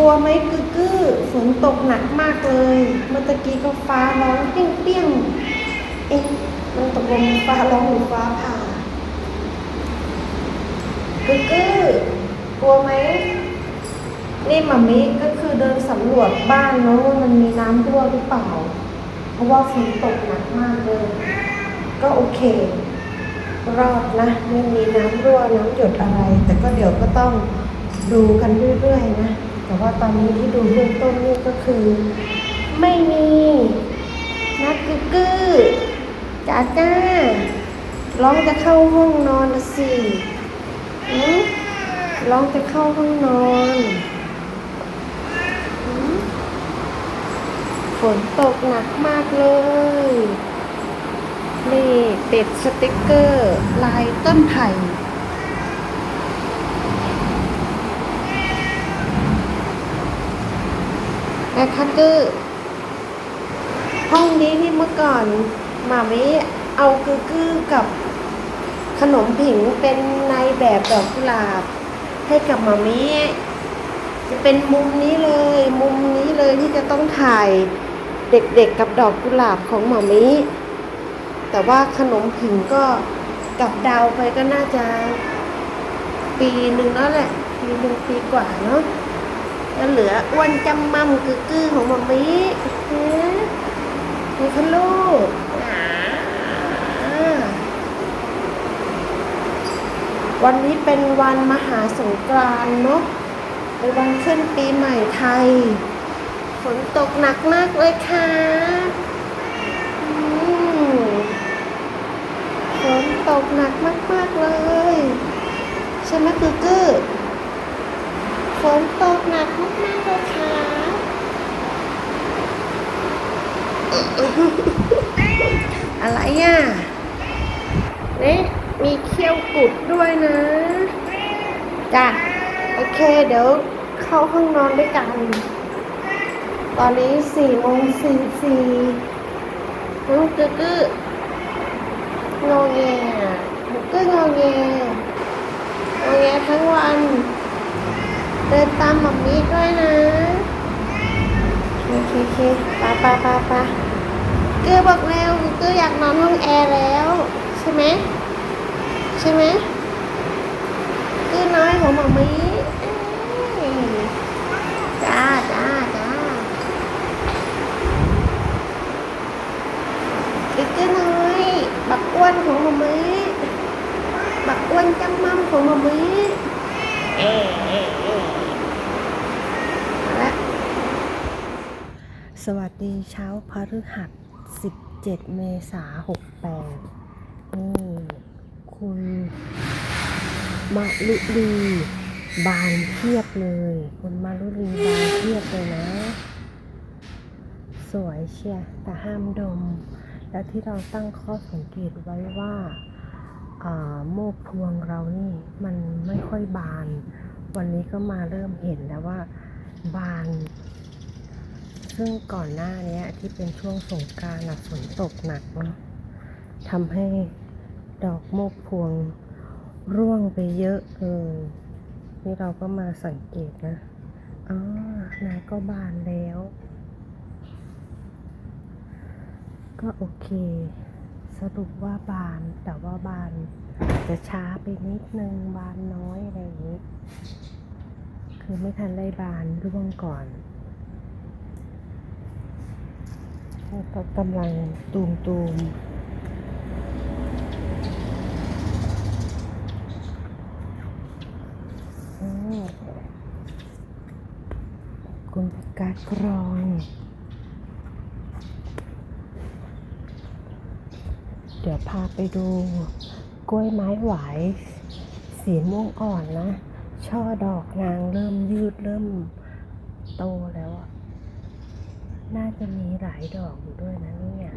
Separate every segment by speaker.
Speaker 1: ลัวไหมกึกกือฝนตกหนักมากเลย เมื่อตะกี้ก็ฟ้าร้องเปี้ยงเปี้ยงเอ๊ะมันตกลงฟ้าร้องหรือฟ้าผ่ากึกกือกลัวไหมนี่มามิก็คือเดินสำรวจบ้านเนาะว่ามันมีน้ำรั่วหรือเปล่า เพราะว่าฝนตกหนักมากเลย ก็โอเค รอดนะไม่มีน้ำรั่วน้ำหยดอะไร แต่ก็เดี๋ยวก็ต้องดูกันเรื่อยๆนะ แต่ว่าตอนนี้ที่ดูเบื้องต้นนี่ก็คือ ไม่มีนะกึกกือจ้าจ้าร้องจะเข้าห้องนอนละสิร้องจะเข้าห้องนอน ฝนตกหนักมากเลย นี่ติดสติกเกอร์ ลายต้นไผ่ นะคะคือห้องนี้ที่เมื่อก่อนหมามิเอากือกือกับขนมผิงเป็นในแบบดอกกุหลาบ ให้กับหมามิจะเป็นมุมนี้เลย มุมนี้เลยที่จะต้องถ่ายเด็กๆกับดอกกุหลาบของหมามิแต่ว่าขนมผิงก็กับดาวไปก็น่าจะปีหนึ่งแล้วแหละ ปีหนึ่งปีกว่าเนาะ แล้วเหลืออ้วนจำมั่มกึกกือของมัมมี่เฮ้นี่คะลูกวันนี้เป็นวันมหาสงกรานต์เนาะเป็นวันขึ้นปีใหม่ไทย ฝนตกหนักมากเลยค่ะฝนตกหนักมาก ๆ เลย ใช่ไหมกือกือฝนตกหนักมาก ๆ เลยค่ะ อะไรอะนี่มีเขี้ยวกุดด้วยนะ จ้ะ โอ เดี๋ยวเข้าห้องนอนด้วยกัน ตอนนี้สี่โมงสี่สี่น้องกึกกึงอแงหนูก็งอแงงอแงทั้งวัน เดินตามหมัมมี่ด้วยนะโอเคโอเคปาปาปาปาเกือบอกแล้วกืออยากนอนห้องแอร์แล้ว ใช่ไหมใช่ไหมเกือน้อยของหมัมมี่เอ้ยจ้าจ้าจ้า อีกก็น้อยบักอ้วนของมามีบักอ้วนจำมั่มของมามีเอ๊ะเอ๊ะเอ๊ะเอาละสวัสดีเช้าพฤหัส 17 เมษา68นี่คุณมาลุลีบานเทียบเลย คุณมาลุลีบานเทียบเลยนะ สวยเชียร์แต่ห้ามดม และที่เราตั้งข้อสังเกตไว้ว่าโมกพวงเรานี่มันไม่ค่อยบาน วันนี้ก็มาเริ่มเห็นแล้วว่าบาน ซึ่งก่อนหน้านี้ที่เป็นช่วงสงการารฝนตกหนักเนาะทำให้ดอกโมกพวงร่วงไปเยอะเลยนี่เราก็มาสังเกตนะอ๋อนายก็บานแล้ว ก็โอเค สรุปว่าบานแต่ว่าบานจะช้าไปนิดนึงบานน้อยอะไรอย่างนี้ คือไม่ทันได้บานร่วงก่อนก็กำลังตูมตูมอืมคุณประกาศกรอง เดี๋ยวพาไปดูกล้วยไม้หวาย สีม่วงอ่อนนะ ช่อดอกนางเริ่มยืดเริ่มโตแล้วอะน่าจะมีหลายดอกอยู่ด้วยนะเนี่ย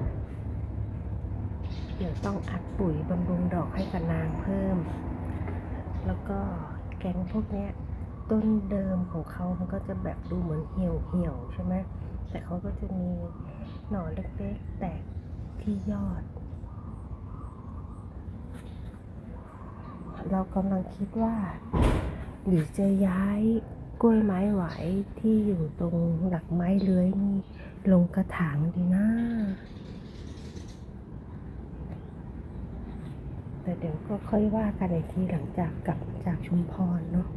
Speaker 1: เดี๋ยวต้องอัดปุ๋ยบำรุงดอกให้กับนางเพิ่ม แล้วก็แกงพวกเนี้ยต้นเดิมของเขามันก็จะแบบดูเหมือนเหี่ยวเหี่ยวใช่ไหมแต่เขาก็จะมีหน่อเล็กๆแตกที่ยอด เรากำลังคิดว่า หรือจะย้ายกล้วยไม้ไหวที่อยู่ตรงหลักไม้เลื้อยนี่ลงกระถางดีนะ แต่เดี๋ยวก็ค่อยว่ากันอีกทีหลังจากกลับจากชุมพรเนาะ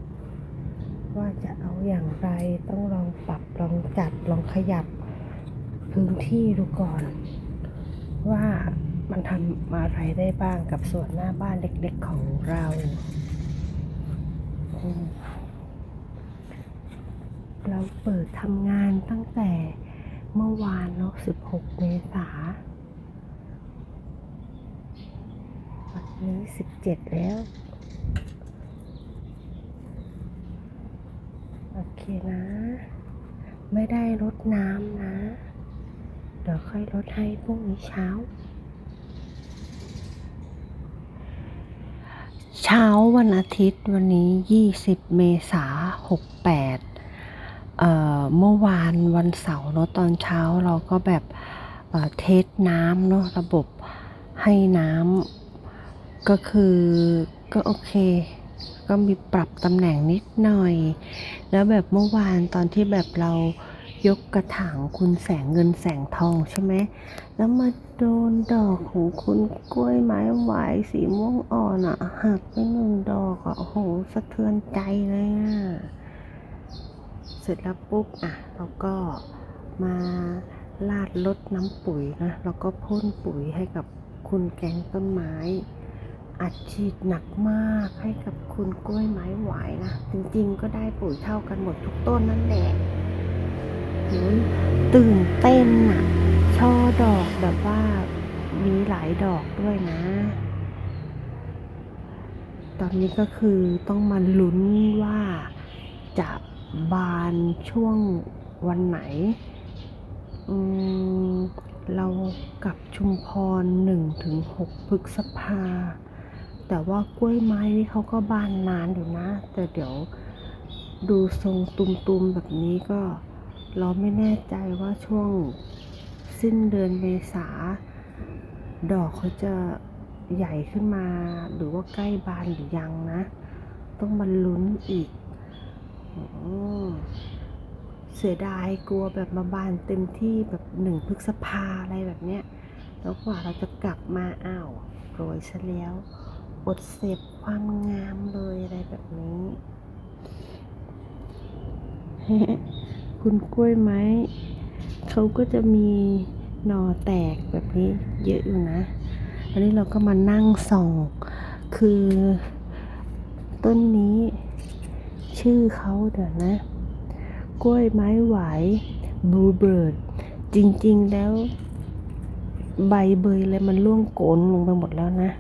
Speaker 1: ว่าจะเอาอย่างไรต้องลองปรับลองจัดลองขยับพื้นที่ดูก่อน ว่า มันทำอะไรได้บ้างกับส่วนหน้าบ้านเล็กๆของเราเราเปิดทำงานตั้งแต่เมื่อวานเนาะ 16 เมษาวันนี้ 17 แล้ว โอเคนะ ไม่ได้รดน้ำนะ เดี๋ยวค่อยรดให้พรุ่งนี้เช้า เช้าวันอาทิตย์วันนี้ 20 เมษา68เอ่อเมื่อวานวันเสาร์เนาะตอนเช้าเราก็แบบเเทสน้ำเนาะระบบให้น้ำก็คือก็โอเค ก็มีปรับตำแหน่งนิดหน่อย แล้วแบบเมื่อวานตอนที่แบบเรา ยกกระถางคุณแสงเงินแสงทองใช่ไหม แล้วมาโดนดอกของคุณกล้วยไม้ไหวสีม่วงอ่อนอะหักไปหนึ่งดอกอะโอ้โหสะเทือนใจเลยอะ เสร็จแล้วปุ๊บอะเราก็มาลาดลดน้ำปุ๋ยนะแล้วก็พ่นปุ๋ยให้กับคุณแกงต้นไม้อัดฉีดหนักมากให้กับคุณกล้วยไม้ไหวนะ จริงๆก็ได้ปุ๋ยเท่ากันหมดทุกต้นนั่นแหละ ตื่นเต้นอะช่อดอกแบบว่ามีหลายดอกด้วยนะ ตอนนี้ก็คือต้องมาลุ้นว่าจะบานช่วงวันไหนอืมเรากับชุมพรหนึ่งถึงหกพฤษภา แต่ว่ากล้วยไม้นี่เขาก็บานนานอยู่นะ แต่เดี๋ยวดูทรงตุมๆแบบนี้ก็ เราไม่แน่ใจว่าช่วงสิ้นเดือนเมษา ดอกเขาจะใหญ่ขึ้นมา หรือว่าใกล้บานหรือยังนะ ต้องมาลุ้นอีกอเสียดายกลัวแบบมาบานเต็มที่แบบหนึ่งพฤษภาอะไรแบบเนี้ย แล้วกว่าเราจะกลับมาอ้าวโรยซะแล้วอดเสพความงามเลยอะไรแบบนี้ คุณกล้วยไม้เขาก็จะมีหน่อแตกแบบนี้เยอะอยู่นะอันนี้เราก็มานั่งส่องคือ ต้นนี้ ชื่อเขาเดี๋ยวนะ กล้วยไม้ไหวบลูเบิร์ดจริงๆแล้ว ใบเบยอะไรมันร่วงโกนลงไปหมดแล้วนะ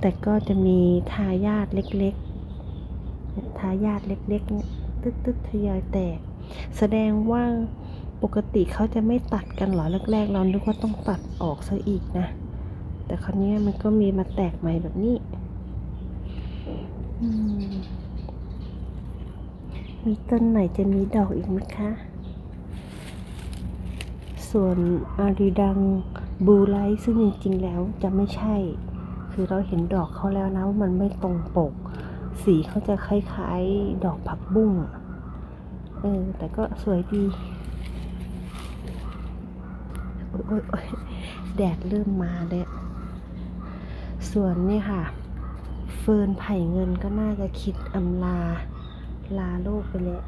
Speaker 1: แต่ก็จะมีทายาทเล็กๆทายาทเล็กๆเนี่ยตึ๊ดๆทยอยแตก แสดงว่าปกติเขาจะไม่ตัดกันหรอแรกๆ เรานึกว่าต้องตัดออกซะอีกนะ แต่คราวนี้มันก็มีมาแตกใหม่แบบนี้มมีต้นไหนจะมีดอกอีกไหมคะ ส่วนอารีดังบูไลท์ซึ่งจริงๆแล้วจะไม่ใช่ คือเราเห็นดอกเขาแล้วนะว่ามันไม่ตรงปก สีเขาจะคล้ายๆ ดอกผักบุ้งอะ เออ แต่ก็สวยดี โอ๊ยโอ๊ยโอ๊ยแดดเริ่มมาเลยส่วนนี่ค่ะ เฟิร์นไผ่เงินก็น่าจะคิดอำลา ลาโลกไปแล้ว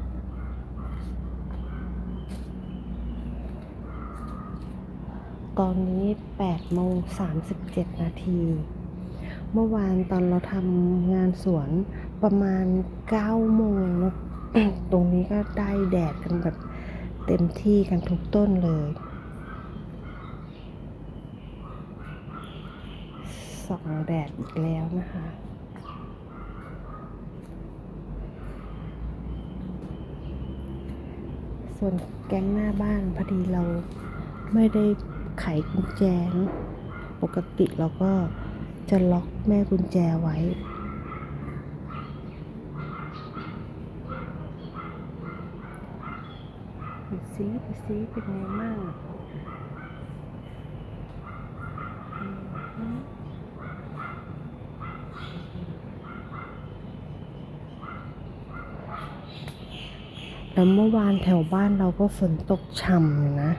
Speaker 1: ตอนนี้8โมง37 นาที เมื่อวานตอนเราทำงานสวนประมาณ9โมงเนอะ ตรงนี้ก็ได้แดดกันแบบเต็มที่กันทุกต้นเลยส่องแดดอีกแล้วนะคะส่วนแก๊งหน้าบ้านพอดีเราไม่ได้ไขกุญแจ ปกติเราก็จะล็อกแม่กุญแจไว้ ดูซิดูซิเป็นไงบ้างอืมแล้วเมื่อวานแถวบ้านเราก็ฝนตกช่ำอยู่นะ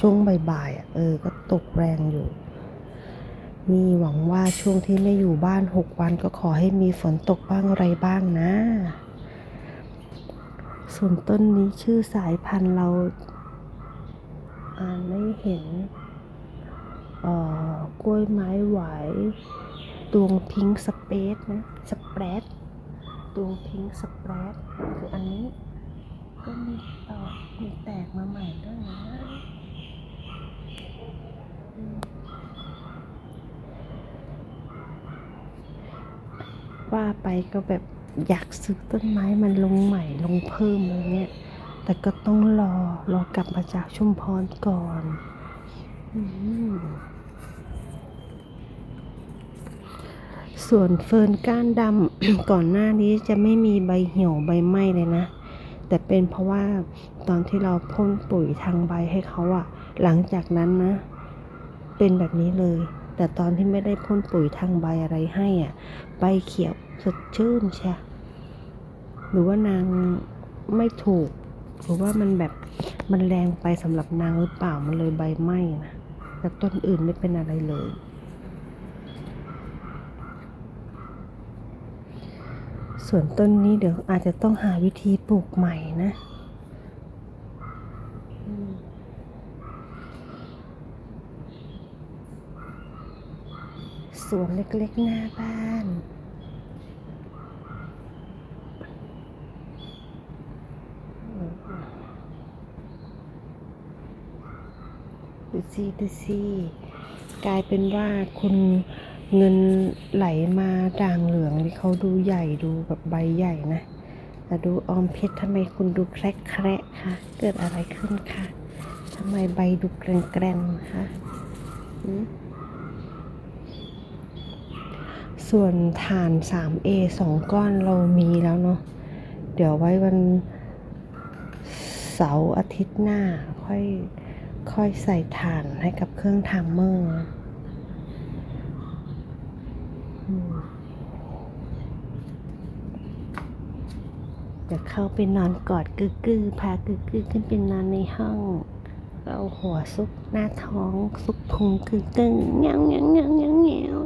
Speaker 1: ช่วงบ่ายๆเออ ก็ตกแรงอยู่มีหวังว่าช่วงที่ไม่อยู่บ้านหกวันก็ขอให้มีฝนตกบ้างอะไรบ้างนะ ส่วนต้นนี้ชื่อสายพันธุ์เราอ่านไม่เห็นเอ่อกล้วยไม้ไหวดวงพิงสเปซนะสเปรดดวงพิงสเปรดคืออันนี้ ก็มีตอมีแตกมาใหม่ด้วยนะว่าไปก็แบบ อยากซื้อต้นไม้มันลงใหม่ลงเพิ่มอะไรเงี้ยแต่ก็ต้องรอรอกลับมาจากชุมพรก่อนอส่วนเฟิร์นก้านดำ ก่อนหน้านี้จะไม่มีใบเหี่ยวใบไหม้เลยนะ แต่เป็นเพราะว่าตอนที่เราพ่นปุ๋ยทางใบให้เขาอะหลังจากนั้นนะ เป็นแบบนี้เลย แต่ตอนที่ไม่ได้พ่นปุ๋ยทางใบอะไรให้อะใบเขียวสดชื่นใช่ รือว่านางไม่ถูก หรือว่ามันแบบมันแรงไปสำหรับนางหรือเปล่ามันเลยใบไหม้นะแต่ต้นอื่นไม่เป็นอะไรเลย ส่วนต้นนี้เดี๋ยวอาจจะต้องหาวิธีปลูกใหม่นะสวนเล็กๆหน้าบ้าน ดูสิดูสิกลายเป็นว่าคุณเงินไหลมาด่างเหลืองนี่เขาดูใหญ่ดูแบบใบใหญ่นะ แต่ดูออมเพชรทำไมคุณดูแครกแคระคะเกิดอะไรขึ้นคะทำไมใบดูแกรนแกรนๆคะส่วนฐาน 3A สองก้อนเรามีแล้วเนาะ เดี๋ยวไว้วันเสาร์อาทิตย์หน้าค่อย ค่อยใส่ถ่านให้กับเครื่องไทม์เมอร์จะเข้าไปนอนกอดกึกกือพากึกกือขึ้นไปนอนในห้องเอาหัวซุกหน้าท้องซุกพุงกึกกึงเงี้ยวเงี้ยวเงี้ยวเงี้ยวเงี้ยว